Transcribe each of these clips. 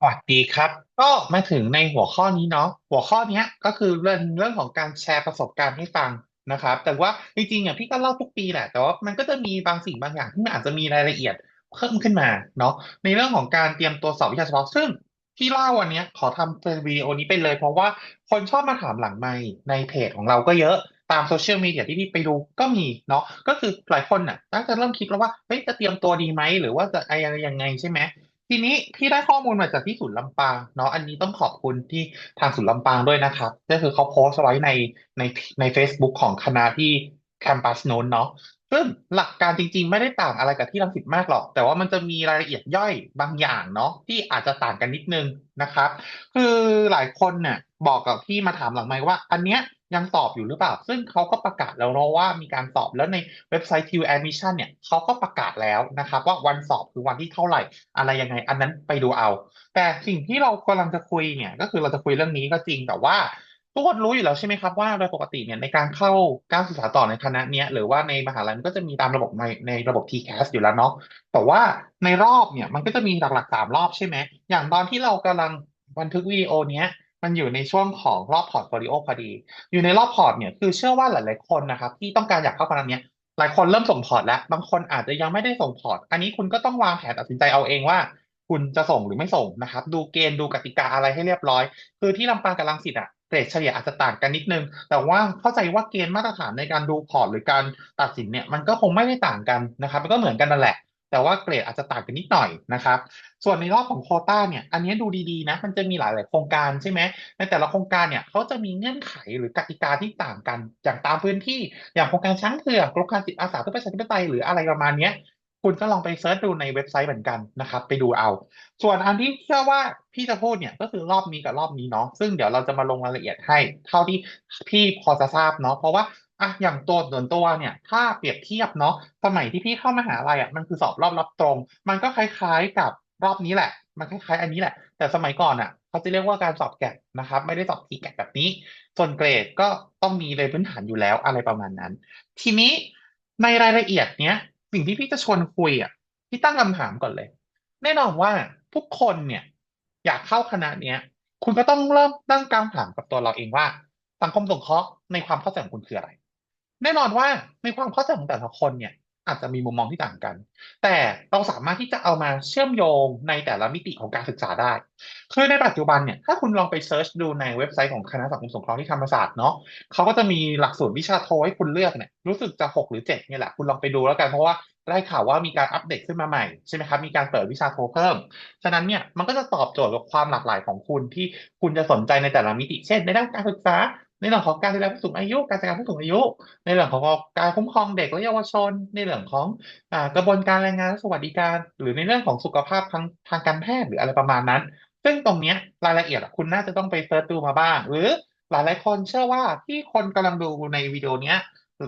สวัสดีครับ ก็มาถึงในหัวข้อนี้เนาะหัวข้อเนี้ยก็คือเรื่องเรื่องของการแชร์ประสบการณ์ให้ฟังนะครับ แต่ว่าจริงๆอะพี่ก็เล่าทุกปีแหละแต่ว่ามันก็จะมีบางสิ่งบางอย่างที่มันอาจจะมีรายละเอียดเพิ่มขึ้นมาเนาะในเรื่องของการเตรียมตัวสอบวิชาเฉพาะซึ่งที่เล่าวันเนี้ยขอทำเป็นวิดีโอนี้ไปเลย เพราะว่าคนชอบมาถามหลังไมค์ในเพจของเราก็เยอะตามโซเชียลมีเดียที่พี่ไปดูก็มีเนาะก็คือหลายคนน่ะตั้งจะเริ่มคิดแล้วว่าเฮ้ยจะเตรียมตัวดีไหมหรือว่าจะอะไรยังไงใช่ไหม ทีนี้พี่ได้ข้อมูลมาจากที่ศูนย์ลำปางเนาะอันนี้ต้องขอบคุณที่ทางศูนย์ลำปางด้วยนะครับ ก็คือเขาโพสต์ไว้ในในใน Facebook ของคณะที่แคมปัสโน้นเนาะซึ่งหลักการจริงๆ ไม่ได้ต่างอะไรกับที่รังสิตมากหรอก แต่ว่ามันจะมีรายละเอียดย่อยบางอย่างเนาะที่อาจจะต่างกันนิดนึงนะครับ คือหลายคนเนี่ยบอกกับพี่มาถามหลังไมค์ว่า อันเนี้ย ยังสอบอยู่หรือเปล่า ซึ่งเขาก็ประกาศแล้วเนาะว่ามีการสอบแล้วในเว็บไซต์ TU Admission เนี่ยเขาก็ประกาศแล้วนะครับว่าวันสอบคือวันที่เท่าไหร่ อะไรยังไง อันนั้นไปดูเอา แต่สิ่งที่เรากำลังจะคุยเนี่ยก็คือเราจะคุยเรื่องนี้ก็จริงแต่ว่าทุกคนรู้อยู่แล้วใช่ไหมครับว่าโดยปกติเนี่ยในการเข้าการศึกษาต่อในคณะเนี้ยหรือว่าในมหาลัยมันก็จะมีตามระบบในในระบบ TCAS อยู่แล้วเนาะแต่ว่าในรอบเนี่ยมันก็จะมีหลักๆสามรอบใช่ไหมอย่างตอนที่เรากำลังบันทึกวิดีโอเนี้ย มันอยู่ในช่วงของรอบพอร์ตโฟลิโอพอดี อยู่ในรอบพอร์ตเนี่ยคือเชื่อว่าหลาย ๆ คนนะครับ ที่ต้องการอยากเข้าคณะเนี้ยหลายคนเริ่มส่งพอร์ตแล้ว บางคนอาจจะยังไม่ได้ส่งพอร์ต อันนี้คุณก็ต้องวางแผนตัดสินใจเอาเองว่า คุณจะส่งหรือไม่ส่งนะครับ ดูเกณฑ์ดูกติกาอะไรให้เรียบร้อย คือที่ลำปางกับรังสิตอะเกรดเฉลี่ยอาจจะต่างกันนิดนึง แต่ว่าเข้าใจว่าเกณฑ์มาตรฐานในการดูพอร์ตหรือการตัดสินเนี่ยมันก็คงไม่ได้ต่างกันนะครับ มันก็เหมือนกันนั่นแหละ แต่ว่าเกรดอาจจะต่างกันนิดหน่อยนะครับ ส่วนในรอบของโคต้าเนี่ย อันนี้ดูดีๆนะ มันจะมีหลายๆโครงการใช่ไหม ในแต่ละโครงการเนี่ยเขาจะมีเงื่อนไขหรือกติกาที่ต่างกัน อย่างตามพื้นที่ อย่างโครงการช้างเผือกโครงการจิตอาสาเพื่อประชาธิปไตยหรืออะไรประมาณนี้คุณก็ลองไปเซิร์ชดูในเว็บไซต์เหมือนกันนะครับ ไปดูเอา ส่วนอันที่เชื่อว่าพี่จะพูดเนี่ยก็คือรอบนี้กับรอบนี้เนาะ ซึ่งเดี๋ยวเราจะมาลงรายละเอียดให้ เท่าที่พี่พอจะทราบเนาะ เพราะว่า อะอย่างตัวส่วนตัวเนี่ย ถ้าเปรียบเทียบเนาะสมัยที่พี่เข้ามหาลัยอะมันคือสอบรอบรับตรง มันก็คล้ายๆกับรอบนี้แหละ มันคล้ายๆ อันนี้แหละ แต่สมัยก่อนอะเขาจะเรียกว่าการสอบแกดนะครับ ไม่ได้สอบทีแกดแบบนี้ ส่วนเกรดก็ต้องมีเลยพื้นฐานอยู่แล้วอะไรประมาณนั้น ทีนี้ในรายละเอียดเนี้ยสิ่งที่พี่จะชวนคุยอะพี่ตั้งคำถามก่อนเลย แน่นอนว่าทุกคนเนี่ย อยากเข้าคณะเนี้ย คุณก็ต้องเริ่มตั้งคำถามกับตัวเราเองว่า สังคมสงเคราะห์ในความเข้าใจของคุณคืออะไร แน่นอนว่าในความเข้าใจของแต่ละคนเนี่ย อาจจะมีมุมมองที่ต่างกัน แต่เราสามารถที่จะเอามาเชื่อมโยงในแต่ละมิติของการศึกษาได้ คือในปัจจุบันเนี่ย ถ้าคุณลองไปเซิร์ชดูในเว็บไซต์ของคณะสังคมสงเคราะห์ที่ธรรมศาสตร์เนาะเขาก็จะมีหลักสูตรวิชาโทให้คุณเลือกเนี่ยรู้สึกจะหกหรือเจ็ดเนี่ยแหละคุณลองไปดูแล้วกันเพราะว่าได้ข่าวว่ามีการอัปเดตขึ้นมาใหม่ใช่ไหมครับมีการเปิดวิชาโทเพิ่ม ฉะนั้นเนี่ยมันก็จะตอบโจทย์กับความหลากหลายของคุณที่คุณจะสนใจในแต่ละมิติ เช่น ในด้านการศึกษา ในเรื่องของการดูแลผู้สูงอายุ การจัดการผู้สูงอายุ ในเรื่องของการคุ้มครองเด็กและเยาวชน ในเรื่องของกระบวนการแรงงานและสวัสดิการ หรือในเรื่องของสุขภาพทางทางการแพทย์หรืออะไรประมาณนั้น ซึ่งตรงนี้รายละเอียดคุณน่าจะต้องไปเซิร์ชดูมาบ้าง หรือหลายๆคนเชื่อว่าที่คนกำลังดูในวิดีโอเนี้ย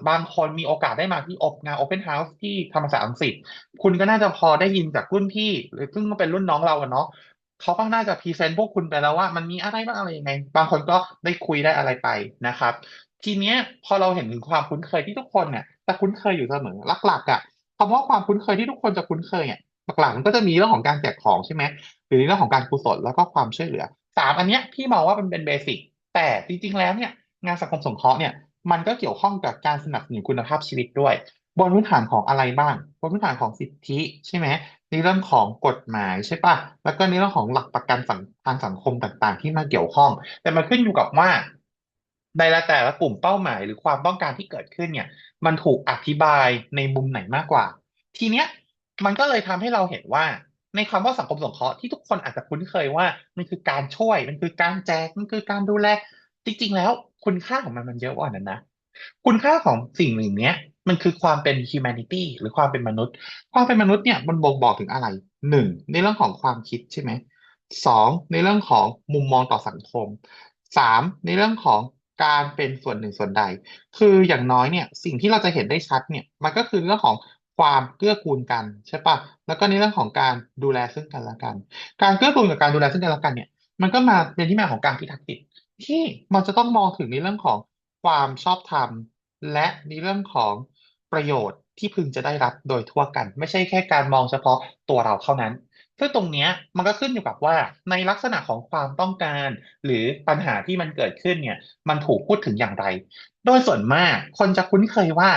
บางคนมีโอกาสได้มาที่อบงาน Open House ที่ธรรมศาสตร์อังกฤษคุณก็น่าจะพอได้ยินจากรุ่นพี่ หรือซึ่งเป็นรุ่นน้องเราเนาะ เขาก็น่าจะพรีเซนต์พวกคุณไปแล้วว่ามันมีอะไรบ้างอะไรยังไง บางคนก็ได้คุยได้อะไรไปนะครับ ทีเนี้ยพอเราเห็นถึงความคุ้นเคยที่ทุกคนเนี่ยจะคุ้นเคยอยู่เสมอหลักๆอะคำว่าความคุ้นเคยที่ทุกคนจะคุ้นเคยเนี่ยหลักๆมันก็จะมีเรื่องของการแจกของใช่ไหมหรือเรื่องของการกุศลแล้วก็ความช่วยเหลือสามอันเนี้ยพี่มองว่ามันเป็นเบสิกแต่จริงๆแล้วเนี่ยงานสังคมสงเคราะห์เนี่ยมันก็เกี่ยวข้องกับการสนับสนุนคุณภาพชีวิตด้วย บนพื้นฐานของอะไรบ้าง บนพื้นฐานของสิทธิใช่ไหมในเรื่องของกฎหมายใช่ปะแล้วก็ในเรื่องของหลักประกันสังทางสังคมต่างๆ ที่มาเกี่ยวข้อง แต่มันขึ้นอยู่กับว่า ในละแต่ละกลุ่มเป้าหมาย หรือความต้องการที่เกิดขึ้นเนี่ย มันถูกอธิบายในมุมไหนมากกว่า ทีเนี้ย มันก็เลยทำให้เราเห็นว่า ในคำว่าสังคมสงเคราะห์ที่ทุกคนอาจจะคุ้นเคยว่า มันคือการช่วย มันคือการแจก มันคือการดูแล จริง ๆ แล้ว คุณค่าของมันมันเยอะกว่านั้นนะ คุณค่าของสิ่งหนึ่งเนี้ย มันคือความเป็น humanity หรือความเป็นมนุษย์ ความเป็นมนุษย์เนี่ยมันบ่งบอกถึงอะไรหนึ่งในเรื่องของความคิดใช่ไหมสองในเรื่องของมุมมองต่อสังคมสามในเรื่องของการเป็นส่วนหนึ่งส่วนใด คืออย่างน้อยเนี่ยสิ่งที่เราจะเห็นได้ชัดเนี่ยมันก็คือเรื่องของความเกื้อกูลกันใช่ปะแล้วก็ในเรื่องของการดูแลซึ่งกันและกัน การเกื้อกูลกับการดูแลซึ่งกันและกันเนี่ย มันก็มาเป็นที่มาของการพิทักษ์สิทธิ์ที่มันจะต้องมองถึงในเรื่องของความชอบธรรม และในเรื่องของประโยชน์ที่พึงจะได้รับโดยทั่วกัน ไม่ใช่แค่การมองเฉพาะตัวเราเท่านั้นซึ่งตรงนี้มันก็ขึ้นอยู่กับว่าในลักษณะของความต้องการ หรือปัญหาที่มันเกิดขึ้นเนี่ยมันถูกพูดถึงอย่างไร โดยส่วนมากคนจะคุ้นเคยว่า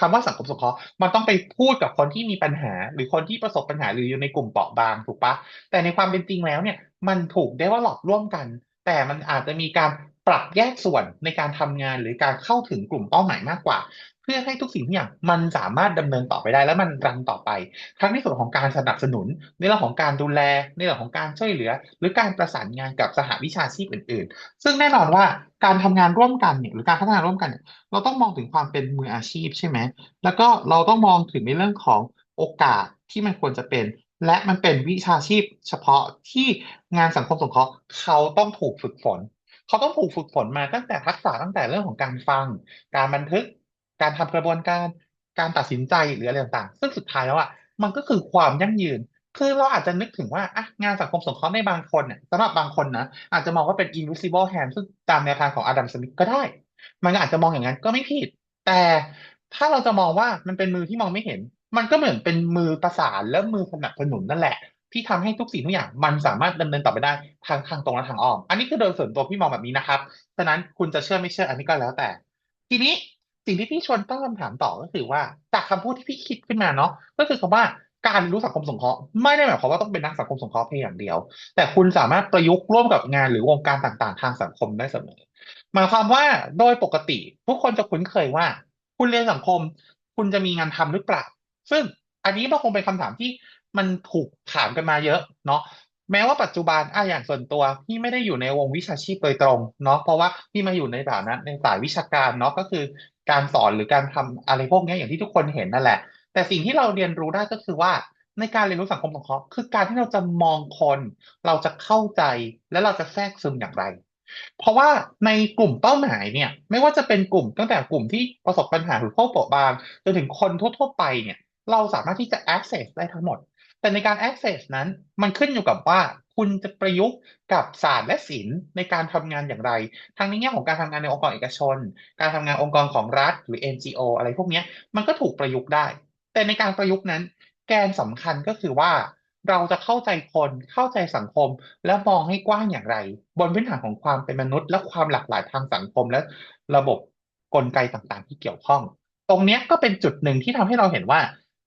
คำว่าสังคมสงเคราะห์มันต้องไปพูดกับคนที่มีปัญหา หรือคนที่ประสบปัญหาหรืออยู่ในกลุ่มเปราะบางถูกปะแต่ในความเป็นจริงแล้วเนี่ยมันถูกได้ว่าหลอกร่วมกัน แต่มันอาจจะมีการ ปรับแยกส่วนในการทำงานหรือการเข้าถึงกลุ่มเป้าหมายมากกว่า เพื่อให้ทุกสิ่งทุกอย่างมันสามารถดำเนินต่อไปได้และมันรันต่อไป ทั้งในส่วนของการสนับสนุน ในเรื่องของการดูแล ในเรื่องของการช่วยเหลือ หรือการประสานงานกับสหวิชาชีพอื่น ๆ ซึ่งแน่นอนว่าการทำงานร่วมกันเนี่ยหรือการพัฒนาร่วมกันเนี่ยเราต้องมองถึงความเป็นมืออาชีพใช่ไหมแล้วก็เราต้องมองถึงในเรื่องของโอกาสที่มันควรจะเป็นและมันเป็นวิชาชีพเฉพาะที่งานสังคมสงเคราะห์เขาต้องถูกฝึกฝน เขาต้องถูกฝึกฝนมาตั้งแต่ทักษะตั้งแต่เรื่องของการฟัง การบันทึก การทำกระบวนการ การตัดสินใจหรืออะไรต่างๆ ซึ่งสุดท้ายแล้วอะมันก็คือความยั่งยืน คือเราอาจจะนึกถึงว่าอะงานสังคมสงเคราะห์ในบางคนเนี่ยสำหรับบางคนนะอาจจะมองว่าเป็น invisible hand ซึ่งตามแนวทางของอดัมสมิธก็ได้ มันอาจจะมองอย่างนั้นก็ไม่ผิด แต่ถ้าเราจะมองว่ามันเป็นมือที่มองไม่เห็น มันก็เหมือนเป็นมือประสานและมือสนับสนุนนั่นแหละ ที่ทำให้ทุกสิ่งทุกอย่างมันสามารถดำเนินต่อไปได้ทางทางตรงและทางอ้อม อันนี้คือโดยส่วนตัวพี่มองแบบนี้นะครับ ฉะนั้นคุณจะเชื่อไม่เชื่ออันนี้ก็แล้วแต่ ทีนี้สิ่งที่พี่ชวนตั้งคำถามต่อก็คือว่าจากคำพูดที่พี่คิดขึ้นมาเนาะก็คือคำว่าการรู้สังคมสงเคราะห์ไม่ได้หมายความว่าต้องเป็นนักสังคมสงเคราะห์เพียงอย่างเดียว แต่คุณสามารถประยุกต์ร่วมกับงานหรือวงการต่างๆ ทางสังคมได้เสมอหมายความว่าโดยปกติ ทุกคนจะคุ้นเคยว่า คุณเรียนสังคม คุณจะมีงานทำหรือเปล่า ซึ่งอันนี้มันคงเป็นคำถามที่ มันถูกถามกันมาเยอะเนาะแม้ว่าปัจจุบันอะอย่างส่วนตัวพี่ไม่ได้อยู่ในวงวิชาชีพโดยตรงเนาะเพราะว่าพี่มาอยู่ในฐานะในสายวิชาการเนาะก็คือการสอนหรือการทำอะไรพวกนี้อย่างที่ทุกคนเห็นนั่นแหละ แต่สิ่งที่เราเรียนรู้ได้ก็คือว่าในการเรียนรู้สังคมสงเคราะห์คือการที่เราจะมองคน เราจะเข้าใจและเราจะแทรกซึมอย่างไร เพราะว่าในกลุ่มเป้าหมายเนี่ย ไม่ว่าจะเป็นกลุ่มตั้งแต่กลุ่มที่ประสบปัญหาหรือผู้เปราะบางจนถึงคนทั่วๆไปเนี่ย เราสามารถที่จะ access ได้ทั้งหมด แต่ในการ access นั้นมันขึ้นอยู่กับว่าคุณจะประยุกต์กับศาสตร์และศิลป์ในการทำงานอย่างไร ทั้งในแง่ของการทำงานในองค์กรเอกชน การทำงานองค์กรของรัฐหรือ NGO อะไรพวกนี้มันก็ถูกประยุกต์ได้ แต่ในการประยุกต์นั้น แกนสำคัญก็คือว่า เราจะเข้าใจคนเข้าใจสังคม และมองให้กว้างอย่างไร บนพื้นฐานของความเป็นมนุษย์ และความหลากหลายทางสังคมและระบบกลไกต่างๆ ที่เกี่ยวข้อง ตรงนี้ก็เป็นจุดหนึ่งที่ทำให้เราเห็นว่า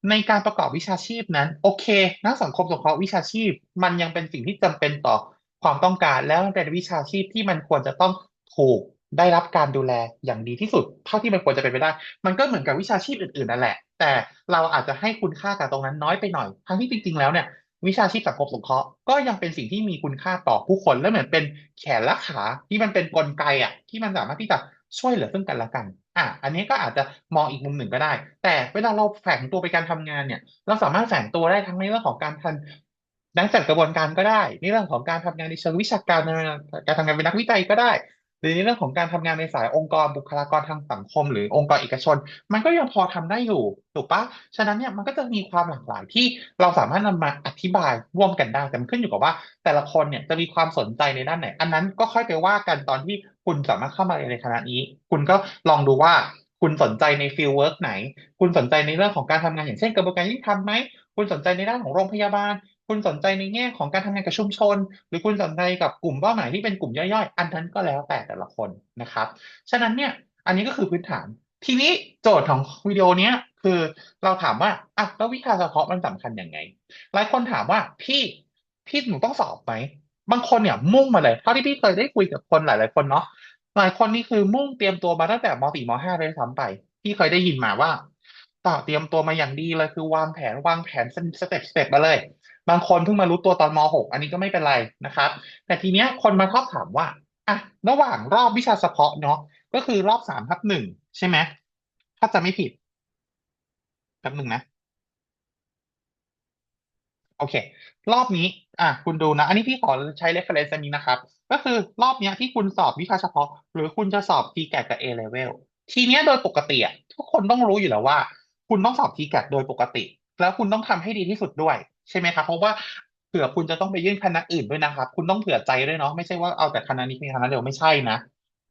ในการประกอบวิชาชีพนั้น โอเค นักสังคมสงเคราะห์วิชาชีพ มันยังเป็นสิ่งที่จำเป็นต่อความต้องการแล้วเป็นวิชาชีพที่มันควรจะต้องถูกได้รับการดูแลอย่างดีที่สุด เท่าที่มันควรจะเป็นไปได้ มันก็เหมือนกับวิชาชีพอื่นๆนั่นแหละ แต่เราอาจจะให้คุณค่ากับตรงนั้นน้อยไปหน่อย ทั้งที่จริง ๆ แล้วเนี่ยวิชาชีพสังคมสงเคราะห์ก็ยังเป็นสิ่งที่มีคุณค่าต่อผู้คนและเหมือนเป็นแขนและขาที่มันเป็นกลไกอะที่มันสามารถที่จะช่วยเหลือซึ่งกันและกัน อะอันนี้ก็อาจจะมองอีกมุมหนึ่งก็ได้ แต่เวลาเราแฝงตัวไปการทำงานเนี่ย เราสามารถแฝงตัวได้ทั้งในเรื่องของการทำนักจัดกระบวนการก็ได้ในเรื่องของการทำงานในเชิงวิชาการการทำงานเป็นนักวิจัยก็ได้ หรือในเรื่องของการทำงานในสายองค์กรบุคลากรทางสังคม หรือองค์กรเอกชน มันก็ยังพอทำได้อยู่ถูกปะฉะนั้นเนี่ยมันก็จะมีความหลากหลายที่เราสามารถนำมาอธิบายร่วมกันได้แต่มันขึ้นอยู่กับว่า แต่ละคนเนี่ยจะมีความสนใจในด้านไหน อันนั้นก็ค่อยไปว่ากันตอนที่ คุณสามารถเข้ามาเรียนในคณะนี้ คุณก็ลองดูว่าคุณสนใจในฟิลเวิร์กไหน คุณสนใจในเรื่องของการทำงานอย่างเช่นกระบวนการยุติธรรมไหม คุณสนใจในด้านของโรงพยาบาล คุณสนใจในแง่ของการทำงานกับชุมชน หรือคุณสนใจกับกลุ่มเป้าหมายที่เป็นกลุ่มย่อยๆ อันนั้นก็แล้วแต่แต่ละคนนะครับ ฉะนั้นเนี่ย อันนี้ก็คือพื้นฐาน ทีนี้โจทย์ของวิดีโอเนี้ยคือเราถามว่าอะแล้ววิชาเฉพาะมันสำคัญยังไง หลายคนถามว่าพี่พี่หนูต้องสอบไหม บางคนเนี่ยมุ่งมาเลยเท่าที่พี่เคยได้คุยกับคนหลาย ๆ คนเนาะหลายคนนี่คือมุ่งเตรียมตัวมาตั้งแต่ม .4 ม .5 เลยซ้ำไปพี่เคยได้ยินมาว่าต่อเตรียมตัวมาอย่างดีเลยคือวางแผนวางแผนสเต็ปสเต็ปมาเลย บางคนเพิ่งมารู้ตัวตอนม .6 อันนี้ก็ไม่เป็นไรนะครับ แต่ทีเนี้ยคนมาชอบถามว่าอะระหว่างรอบวิชาเฉพาะเนาะก็คือรอบสามทับหนึ่งใช่ไหมถ้าจะไม่ผิดแป๊บหนึ่งนะ โอเค รอบนี้ อะคุณดูนะ อันนี้พี่ขอใช้ reference อันนี้นะครับ ก็คือรอบเนี้ยที่คุณสอบวิชาเฉพาะ หรือคุณจะสอบ TCAT กับ A level ทีเนี้ยโดยปกติอะทุกคนต้องรู้อยู่แล้วว่า คุณต้องสอบ TCAT โดยปกติ แล้วคุณต้องทำให้ดีที่สุดด้วย ใช่ไหมครับ เพราะว่าเผื่อคุณจะต้องไปยื่นคณะอื่นด้วยนะครับ คุณต้องเผื่อใจด้วยเนาะไม่ใช่ว่าเอาแต่คณะนี้เป็นคณะเดียวไม่ใช่นะ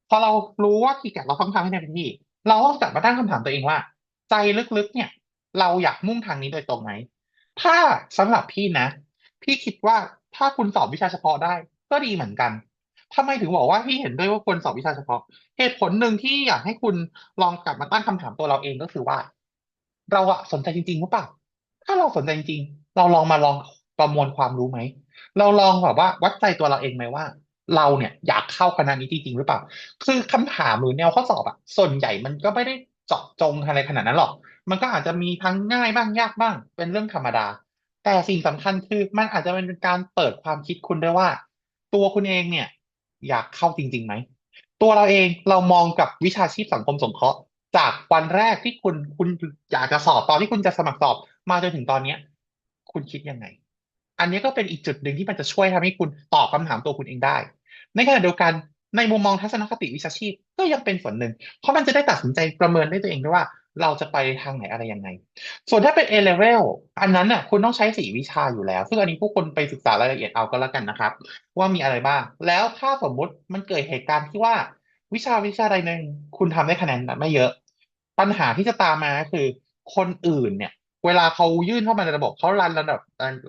พอเรารู้ว่า TCAT เราต้องทำให้ในที่ เราต้องจัดมาตั้งคำถามตัวเองว่า ใจลึกๆเนี่ย เราอยากมุ่งทางนี้โดยตรงไหม ถ้าสำหรับพี่นะ พี่คิดว่าถ้าคุณสอบวิชาเฉพาะได้ ก็ดีเหมือนกันทำไมถึงบอกว่าพี่เห็นด้วยว่าควรสอบวิชาเฉพาะ เหตุผลหนึ่งที่อยากให้คุณลองกลับมาตั้งคำถามตัวเราเองก็คือว่า เราอะสนใจจริงๆหรือเปล่า ถ้าเราสนใจจริงๆเราลองมาลองประมวลความรู้ไหม เราลองแบบว่าวัดใจตัวเราเองไหมว่า เราเนี่ยอยากเข้าคณะนี้จริงๆหรือเปล่า คือคำถามหรือแนวข้อสอบอะส่วนใหญ่มันก็ไม่ได้เจาะจงอะไรขนาดนั้นหรอก มันก็อาจจะมีทั้งง่ายบ้างยากบ้าง เป็นเรื่องธรรมดา แต่สิ่งสำคัญคือมันอาจจะเป็นการเปิดความคิดคุณด้วยว่า ตัวคุณเองเนี่ย อยากเข้าจริงๆไหมตัวเราเองเรามองกับวิชาชีพสังคมสงเคราะห์ จากวันแรกที่คุณคุณอยากจะสอบตอนที่คุณจะสมัครสอบมาจนถึงตอนเนี้ย คุณคิดยังไง อันนี้ก็เป็นอีกจุดหนึ่งที่มันจะช่วยทำให้คุณตอบคำถามตัวคุณเองได้ ในขณะเดียวกันในมุมมองทัศนคติวิชาชีพก็ยังเป็นส่วนหนึ่ง เพราะมันจะได้ตัดสินใจประเมินได้ตัวเองด้วยว่า เราจะไปทางไหนอะไรยังไง ส่วนถ้าเป็น A level อันนั้นน่ะคุณต้องใช้สี่วิชาอยู่แล้ว ซึ่งอันนี้พวกคนไปศึกษารายละเอียดเอาก็แล้วกันนะครับ ว่ามีอะไรบ้าง แล้วถ้าสมมุติมันเกิดเหตุการณ์ที่ว่าวิชาวิชาใดหนึ่งคุณทำได้คะแนนไม่เยอะ ปัญหาที่จะตามมาคือ คนอื่นเนี่ย เวลาเขายื่นเข้ามาในระบบเขารันระดับ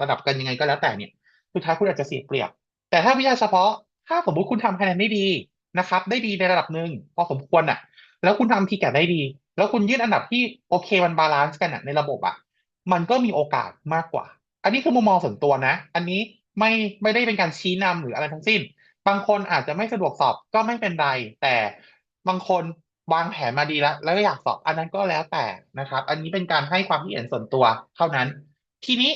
ระดับกันยังไงก็แล้วแต่เนี่ย สุดท้ายคุณอาจจะเสียเปรียบ แต่ถ้าวิชาเฉพาะ ถ้าสมมติคุณทำคะแนนได้ดีนะครับ ได้ดีในระดับหนึ่งพอสมควรอะ แล้วคุณทำทีแกได้ดี แล้วคุณยื่นอันดับที่โอเคมันบาลานซ์กันอะในระบบอะมันก็มีโอกาสมากกว่า อันนี้คือมุมมองส่วนตัวนะ อันนี้ไม่ไม่ได้เป็นการชี้นำหรืออะไรทั้งสิ้น บางคนอาจจะไม่สะดวกสอบก็ไม่เป็นไร แต่บางคนวางแผนมาดีแล้ว แล้วก็อยากสอบอันนั้นก็แล้วแต่นะครับ อันนี้เป็นการให้ความคิดเห็นส่วนตัวเท่านั้น ทีนี้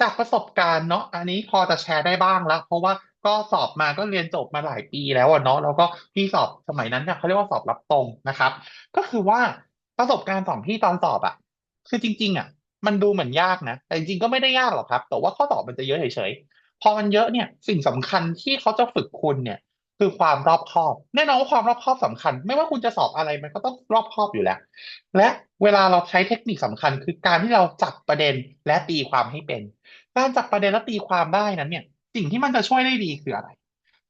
จากประสบการณ์เนาะอันนี้พอจะแชร์ได้บ้างแล้ว เพราะว่าก็สอบมาก็เรียนจบมาหลายปีแล้วเนาะแล้วก็พี่สอบสมัยนั้นเนี่ยเขาเรียกว่าสอบรับตรงนะครับ ก็คือว่า ประสบการณ์ของพี่ตอนสอบอะคือจริง ๆอะมันดูเหมือนยากนะ แต่จริงๆก็ไม่ได้ยากหรอกครับ แต่ว่าข้อสอบมันจะเยอะเฉยๆ พอมันเยอะเนี่ย สิ่งสำคัญที่เขาจะฝึกคุณเนี่ย คือความรอบคอบ แน่นอนว่าความรอบคอบสำคัญ ไม่ว่าคุณจะสอบอะไรมันก็ต้องรอบคอบอยู่แล้ว และเวลาเราใช้เทคนิคสำคัญ คือการที่เราจับประเด็นและตีความให้เป็น การจับประเด็นและตีความได้นั้นเนี่ย สิ่งที่มันจะช่วยได้ดีคืออะไร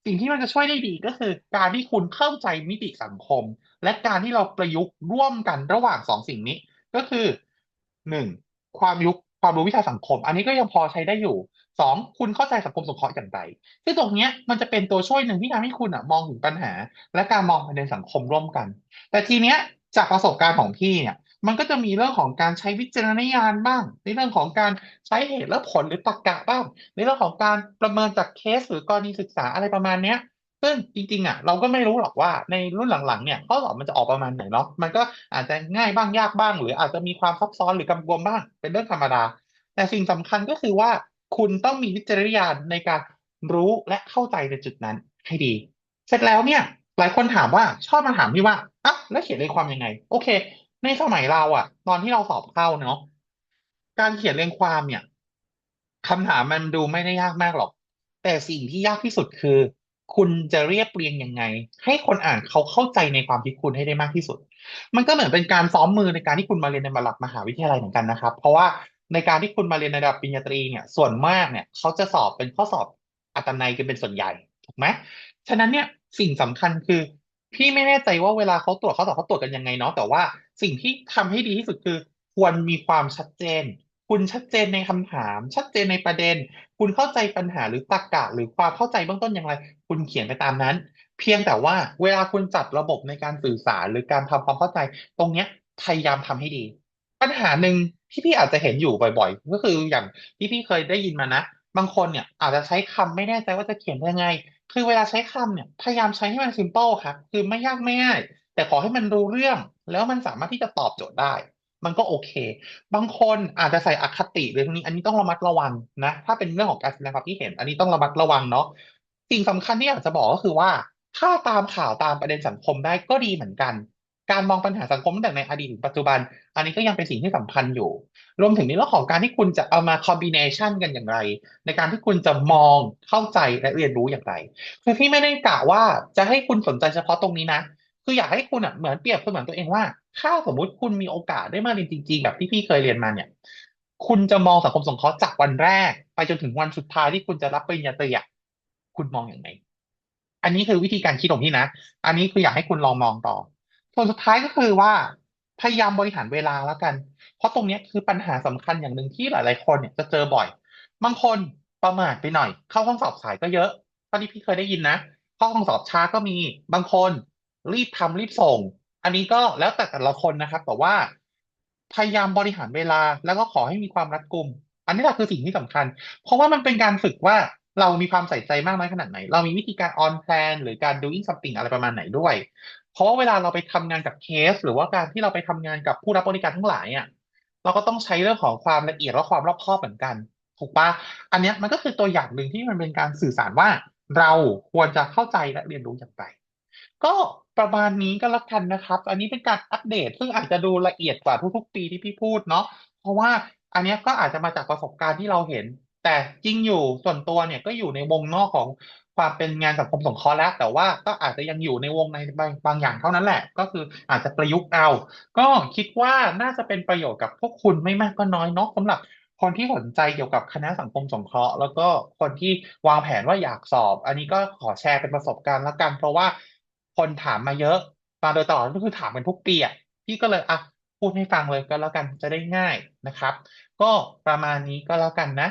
สิ่งที่มันจะช่วยได้ดีก็คือ การที่คุณเข้าใจมิติสังคม และการที่เราประยุกต์ร่วมกันระหว่างสองสิ่งนี้ ก็คือหนึ่งความยุคความรู้วิชาสังคม อันนี้ก็ยังพอใช้ได้อยู่สองคุณเข้าใจสังคมสงเคราะห์อย่างไรที่งตรงนี้มันจะเป็นตัวช่วยหนึ่งที่ทำให้คุณอะมองถึงปัญหา และการมองประเด็นสังคมร่วมกัน แต่ทีเนี้ยจากประสบการณ์ของพี่เนี่ย มันก็จะมีเรื่องของการใช้วิจารณญาณบ้าง ในเรื่องของการใช้เหตุและผลหรือตรรกะบ้าง ในเรื่องของการประเมินจากเคสหรือกรณีศึกษาอะไรประมาณเนี้ยซึ่งจริงๆอะเราก็ไม่รู้หรอกว่าในรุ่นหลังๆเนี่ยข้อสอบมันจะออกประมาณไหนเนาะมันก็อาจจะง่ายบ้างยากบ้าง หรืออาจจะมีความซับซ้อนหรือกำกวมบ้างเป็นเรื่องธรรมดา แต่สิ่งสำคัญก็คือว่าคุณต้องมีวิจารณญาณในการรู้และเข้าใจในจุดนั้นให้ดี เสร็จแล้วเนี่ยหลายคนถามว่าชอบมาถามพี่ว่าอะแล้วเขียนเรียงความยังไง โอเค ในสมัยเราอะตอนที่เราสอบเข้าเนาะการเขียนเรียงความเนี่ยคำถามมันดูไม่ได้ยากมากหรอก แต่สิ่งที่ยากที่สุดคือ คุณจะเรียบเรียงยังไง ให้คนอ่านเขาเข้าใจในความคิดคุณให้ได้มากที่สุด มันก็เหมือนเป็นการซ้อมมือในการที่คุณมาเรียนในระดับมหาวิทยาลัยเหมือนกันนะครับ เพราะว่าในการที่คุณมาเรียนในระดับปริญญาตรีเนี่ยส่วนมากเนี่ยเขาจะสอบเป็นข้อสอบอัตนัยกันเป็นส่วนใหญ่ถูกไหมฉะนั้นเนี่ยสิ่งสำคัญคือ พี่ไม่แน่ใจว่าเวลาเขาตรวจเข้อสอบเขาตรวจกันยังไงเนาะแต่ว่าสิ่งที่ทำให้ดีที่สุดคือ ควรมีความชัดเจน คุณชัดเจนในคำถาม ชัดเจนในประเด็น คุณเข้าใจปัญหาหรือตรรกะหรือความเข้าใจเบื้องต้นอย่างไร คุณเขียนไปตามนั้น เพียงแต่ว่าเวลาคุณจัดระบบในการสื่อสารหรือการทำความเข้าใจ ตรงเนี้ยพยายามทำให้ดี ปัญหาหนึ่งที่พี่อาจจะเห็นอยู่บ่อย ๆ ก็คืออย่างที่พี่เคยได้ยินมานะ บางคนเนี่ยอาจจะใช้คำไม่แน่ใจว่าจะเขียนยังไง คือเวลาใช้คำเนี่ยพยายามใช้ให้มันซิมเปิลครับคือไม่ยากไม่ง่าย แต่ขอให้มันรู้เรื่อง แล้วมันสามารถที่จะตอบโจทย์ได้ มันก็โอเค บางคนอาจจะใส่อคติเรื่องนี้ อันนี้ต้องระมัดระวังนะ ถ้าเป็นเรื่องของการแสดงความคิดเห็น อันนี้ต้องระมัดระวังเนาะสิ่งสำคัญที่อยากจะบอกก็คือว่า ถ้าตามข่าวตามประเด็นสังคมได้ก็ดีเหมือนกัน การมองปัญหาสังคมตั้งแต่ในอดีตถึงปัจจุบัน อันนี้ก็ยังเป็นสิ่งที่สำคัญอยู่ รวมถึงในเรื่องของการที่คุณจะเอามาคอมบิเนชันกันอย่างไร ในการที่คุณจะมองเข้าใจและเรียนรู้อย่างไร คือพี่ไม่ได้กะว่าจะให้คุณสนใจเฉพาะตรงนี้นะ คืออยากให้คุณอะเหมือนเปรียบเสมือนตัวเองว่าถ้าสมมุติคุณมีโอกาสได้มาเรียนจริง ๆ แบบที่พี่เคยเรียนมาเนี่ย คุณจะมองสังคมสงเคราะห์จากวันแรก ไปจนถึงวันสุดท้ายที่คุณจะรับปริญญาตรีอะคุณมองอย่างไรอันนี้คือวิธีการคิดของพี่นะ อันนี้คืออยากให้คุณลองมองต่อ ส่วนสุดท้ายก็คือว่าพยายามบริหารเวลาแล้วกัน เพราะตรงนี้คือปัญหาสำคัญอย่างหนึ่งที่หลาย ๆ คนเนี่ยจะเจอบ่อย บางคนประมาทไปหน่อย เข้าห้องสอบสายก็เยอะเท่าที่พี่เคยได้ยินนะเข้าห้องสอบช้าก็มี บางคนรีบทำรีบส่ง อันนี้ก็แล้วแต่แต่ละคนนะครับแต่ว่าพยายามบริหารเวลาแล้วก็ขอให้มีความรัดกุม อันนี้แหละคือสิ่งที่สำคัญ เพราะว่ามันเป็นการฝึกว่าเรามีความใส่ใจมากน้อยขนาดไหน เรามีวิธีการ on plan หรือการ doing something อะไรประมาณไหนด้วย เพราะว่าเวลาเราไปทำงานกับเคส หรือว่าการที่เราไปทำงานกับผู้รับบริการทั้งหลายอะเราก็ต้องใช้เรื่องของความละเอียดและความรอบคอบเหมือนกัน ถูกปะอันนี้มันก็คือตัวอย่างหนึ่งที่มันเป็นการสื่อสารว่า เราควรจะเข้าใจและเรียนรู้อย่างไร ก็ประมาณนี้ก็แล้วกันนะครับ อันนี้เป็นการอัปเดต ซึ่งอาจจะดูละเอียดกว่าทุกๆ ปีที่พี่พูดเนาะเพราะว่าอันนี้ก็อาจจะมาจากประสบการณ์ที่เราเห็น แต่จริงอยู่ส่วนตัวเนี่ยก็อยู่ในวงนอกของ ความเป็นงานสังคมสงเคราะห์แล้ว แต่ว่าก็อาจจะยังอยู่ในวงในบางบางอย่างเท่านั้นแหละ ก็คืออาจจะประยุกต์เอา ก็คิดว่าน่าจะเป็นประโยชน์กับพวกคุณไม่มากก็น้อยเนาะสำหรับคนที่สนใจเกี่ยวกับคณะสังคมสงเคราะห์ แล้วก็คนที่วางแผนว่าอยากสอบ อันนี้ก็ขอแชร์เป็นประสบการณ์แล้วกัน เพราะว่าคนถามมาเยอะมาโดยตลอดก็คือถามกันทุกปีอะพี่ก็เลยอะพูดให้ฟังเลยก็แล้วกันจะได้ง่ายนะครับ ก็ประมาณนี้ก็แล้วกันนะ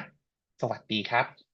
สวัสดีครับ